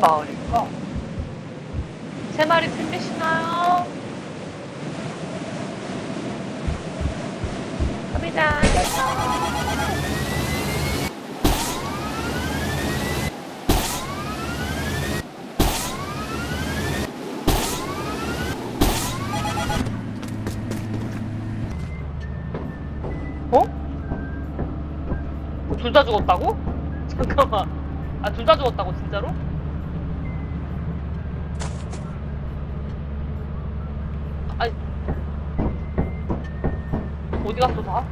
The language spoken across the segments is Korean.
마을일까? 세 마리 틀리시나요? 갑니다. 어? 둘 다 죽었다고? 잠깐만. 아, 둘 다 죽었다고, 진짜로? 아니. 어디 갔어, 다?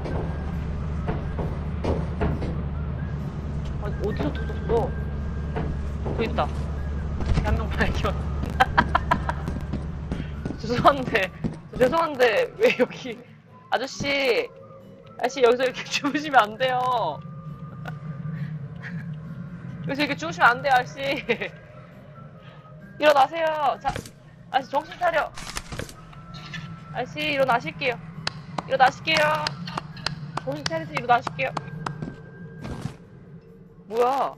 아니, 어디서 터졌어? 그 있다. 한명 발견. 죄송한데, 죄송한데, 왜 여기, 아저씨, 아저씨, 여기서 이렇게 주무시면 안 돼요. 여기서 이렇게 주무시면 안 돼요, 아저씨. 일어나세요. 자, 아저씨, 정신 차려. 아저씨, 일어나실게요. 일어나실게요. 정신 차리세요, 일어나실게요. 뭐야?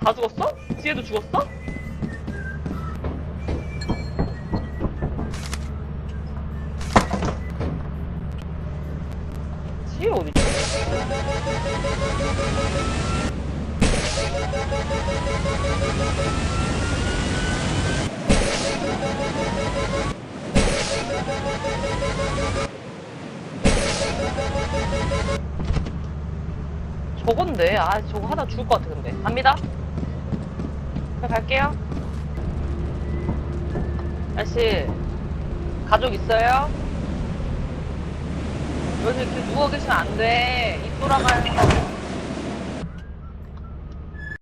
다 죽었어? 뒤에도 죽었어? 뒤에 어디지? 저건데. 아 저거 하나 죽을 것 같아 근데. 갑니다. 자 갈게요. 아저씨 가족 있어요? 여기서 이렇게 누워 계시면 안돼 입 돌아가요